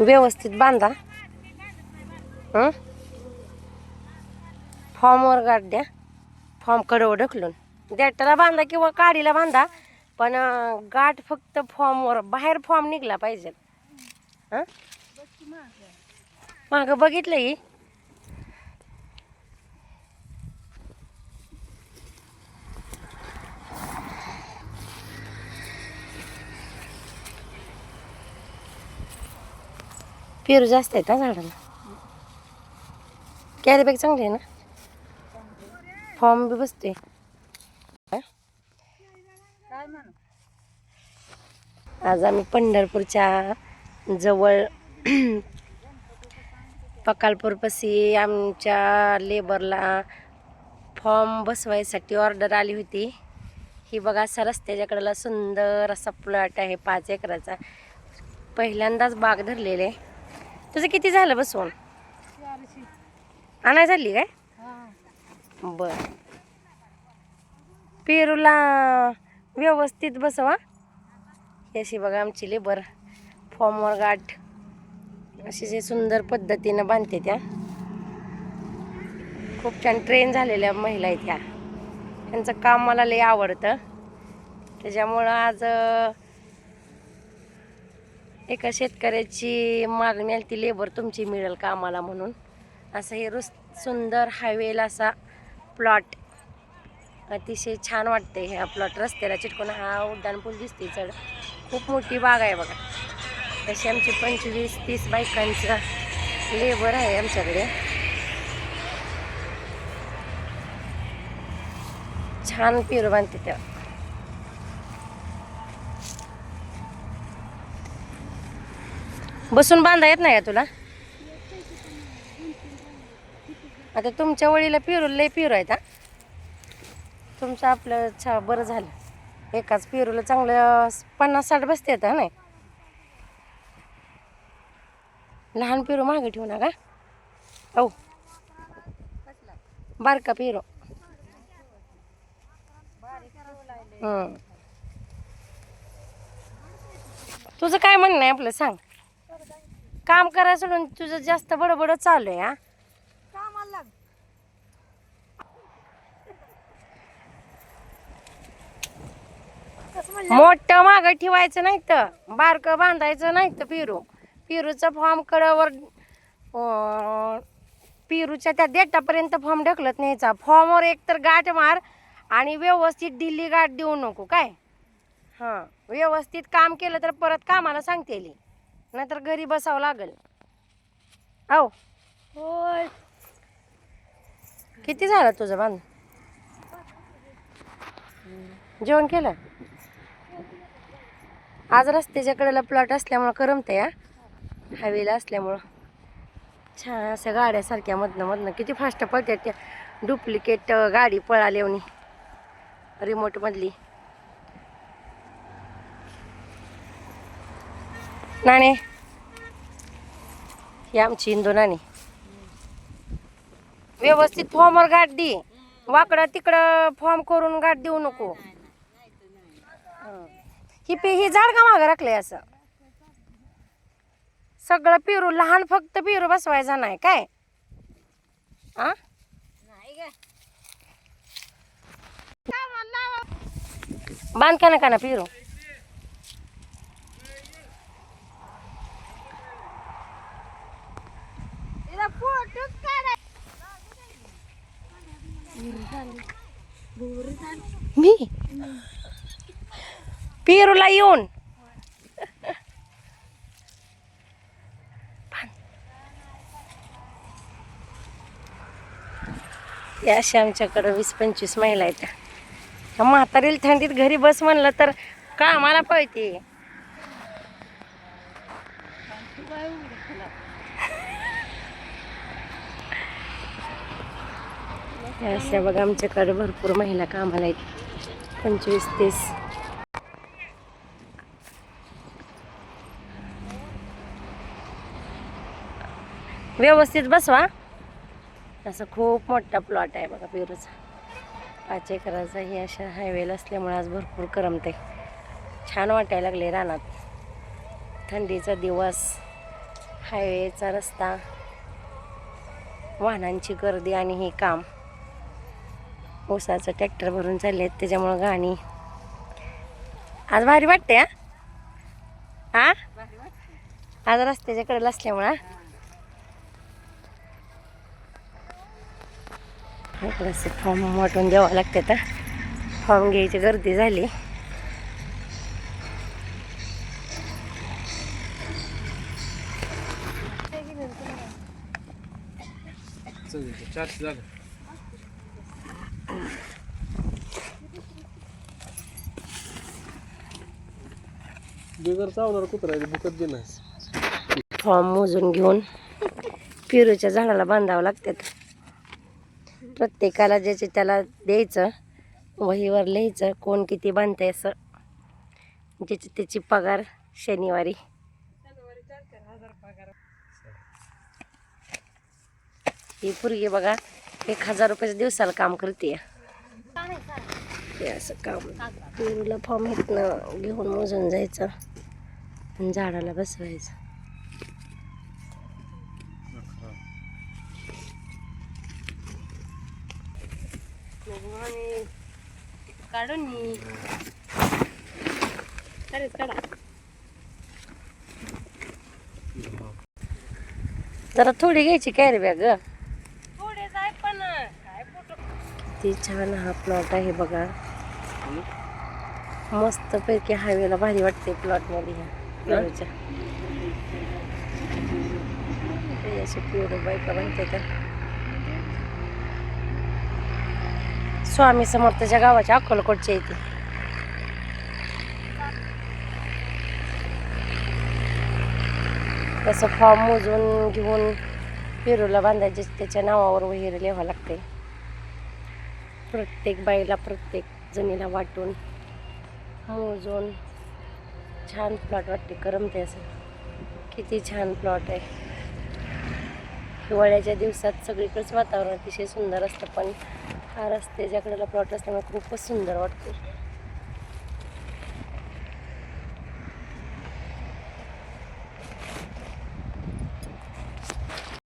व्यवस्थित बांधा. फॉर्मवर गाठ द्या. फॉर्म कडवं ढकलून. देटाला बांधा किंवा काडीला बांधा. पण गाठ फक्त फॉर्मवर बाहेर फॉर्म निघला पाहिजे? मागं बघितलं ही? पेरू जास्त आहेत ना झाडाला? कॅरी बॅग चांगली आहे ना? फॉर्म बी बसतोय. आज आम्ही पंढरपूरच्या जवळ पकालपूरपाशी आमच्या लेबरला फॉर्म बसवायसाठी ऑर्डर आली होती. ही बघा असा रस्त्याच्याकडेला सुंदर असा प्लॉट आहे पाच एकराचा. पहिल्यांदाच बाग धरलेले. तुझं किती झालं बसवून? आणाय झाली काय? बर. पेरूला व्यवस्थित बसवा. ही अशी बघा आमची लेबर. फॉर्मवर गाठ. अशी जे सुंदर पद्धतीनं बांधते त्या. खूप छान ट्रेन झालेल्या महिला आहेत त्या त्यांचं काम मला लई आवडतं. त्याच्यामुळं आज एका शेतकऱ्याची मागणी आली ती लेबर तुमची मिळेल का आम्हाला म्हणून. असं हे रुस सुंदर हायवेला असा प्लॉट अतिशय छान वाटते ह्या प्लॉट रस्त्याला चिटकून हा उड्डाणपूल दिसते चढ खूप मोठी बाग आहे बघा. तशी आमची पंचवीस तीस बायकांचा लेबर आहे आमच्याकडे. छान पेरू बांधते त्या बसून बांधा येत नाही का तुला? आता तुमच्या वडीला पिरू लय पिरू आहेत हा. तुमचं आपलं छा बरं झालं. एकाच पेरूला चांगलं पन्नास साठ बसते आता नाही? लहान पेरू मागे ठेवू नका. हो बारका पेरू. तुझं काय म्हणणं आहे आपलं? सांग. काम करा सोडून तुझं जास्त बडबड चालू आहे हा? मोठं मागं ठेवायचं नाही तर बारकं बांधायचं नाही तर पिरू. पिरूचा फॉर्म कडावर पिरूच्या त्या देटापर्यंत फॉर्म ढकलत न्यायचा. फॉर्मवर एक तर गाठ मार आणि व्यवस्थित दिल्ली गाठ देऊ नको काय? हां व्यवस्थित काम केलं तर परत कामाला सांगते नाहीतर घरी बसावं लागेल. हो होय. किती झालं तुझं बांध जेवण केलं? आज रस्त्याच्या कडेला प्लॉट असल्यामुळं करमते या हायवेला असल्यामुळं. छान अशा गाड्यासारख्या मधनं मधनं. किती फास्ट पळतात त्या. डुप्लिकेट गाडी पळाली रिमोटमधली नाणे. ही आमची इंदू नाणी. व्यवस्थित फॉर्मवर गाठ दे. वाकडं तिकडं फॉर्म करून गाठ देऊ नको. हं. पे ही झाड का मागं राखलंय असं? सगळं पेरू लहान फक्त पेरू बसवायचा नाही काय? आ? ना का ना पेरू? मी? पेरूला येऊन या अशा आमच्याकडं वीस पंचवीस महिला आहेत. ह्या म्हातारीला थंडीत घरी बस म्हणलं तर का आम्हाला पळते. या अशा बघा आमच्याकडं भरपूर महिला कामाला आहेत. पंचवीस तीस. व्यवस्थित बसवा. असं खूप मोठा प्लॉट आहे बघा पेरूचा. पाच एकराचा हे अशा हायवेला असल्यामुळे आज भरपूर करमते छान वाटायला लागले रानात. थंडीचा दिवस हायवेचा रस्ता वाहनांची गर्दी आणि हे काम. ऊसाचं ट्रॅक्टर भरून चालले आहेत त्याच्यामुळं गाणी. आज भारी वाटते हा? हा? आज रस्त्याच्याकडे असल्यामुळं इकडं असं फॉर्म वाटून द्यावं लागते तर फॉर्म घ्यायची गर्दी झाली. बिगर चावणार कुत्रा फॉर्म मोजून घेऊन. पेरूच्या झाडाला बांधावं लागतात प्रत्येकाला ज्याचे त्याला द्यायचं वहीवर लिहायचं कोण किती बांधते असं. ज्याची त्याची पगार शनिवारी. ही पोरगी बघा एक हजार रुपयाच्या दिवसाला काम करते हे असं काम. पेरूला फॉर्म इथनं घेऊन मोजून जायचं. आणि झाडाला बसवायचं. काढून काढा. जरा थोडी घ्यायची कॅरी बॅग किती छान हा प्लॉट आहे बघा. मस्त पैकी हायवेला भारी वाटते प्लॉटमध्ये ह्या हे असे पेरू बायका म्हणते तर स्वामी समर्थच्या गावाच्या अक्कलकोटच्या इथे. तसं फॉर्म मोजून घेऊन पेरूला बांधायचे त्याच्या नावावर वहीर लिहावं लागते प्रत्येक बाईला प्रत्येक जणीला वाटून मोजून छान प्लॉट वाटते करमते असं. किती छान प्लॉट आहे. हिवाळ्याच्या दिवसात सगळीकडेच वातावरण अतिशय सुंदर असतं पण हा रस्त्याच्याकडेला प्लॉट असल्यामुळे खूपच सुंदर वाटते.